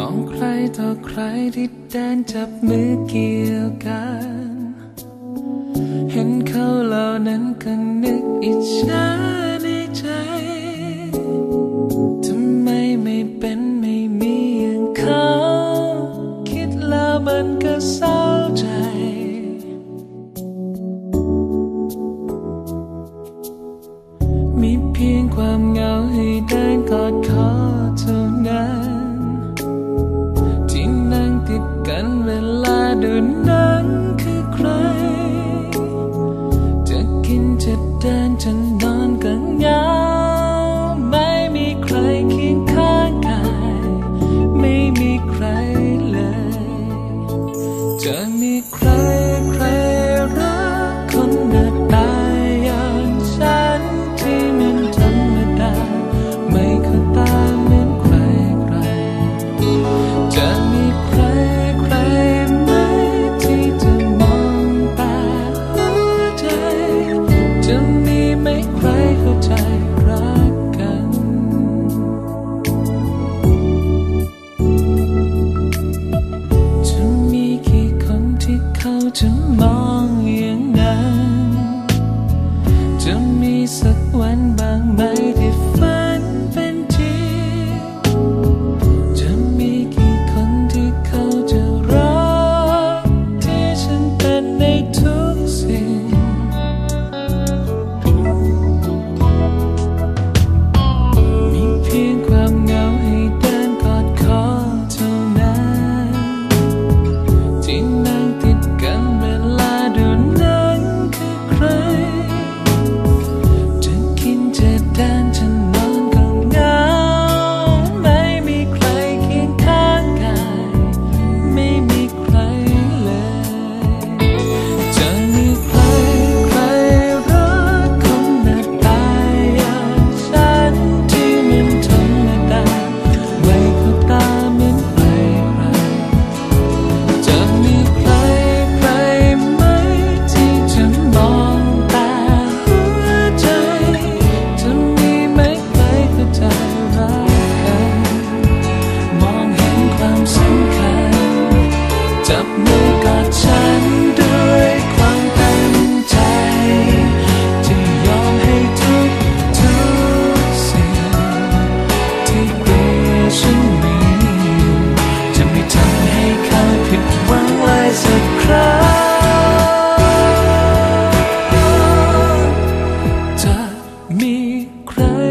มองใครต่อใครที่แดนจับมือเกี่ยวกัน เห็นเขาเหล่านั้นก็นึกอิจฉาในใจ ทำไมไม่เป็นไม่มีอย่างเขา คิดแล้วมันก็เศร้าใจ มีเพียงความเหงาให้ เดินนั้นคือใคร จะกินจะเดินจะนอนก็เหงาไม่มีใครเคียงข้างกาย ไม่มีใครเลย จะมีใครใคร จะมีสักวันบางไหม Cry.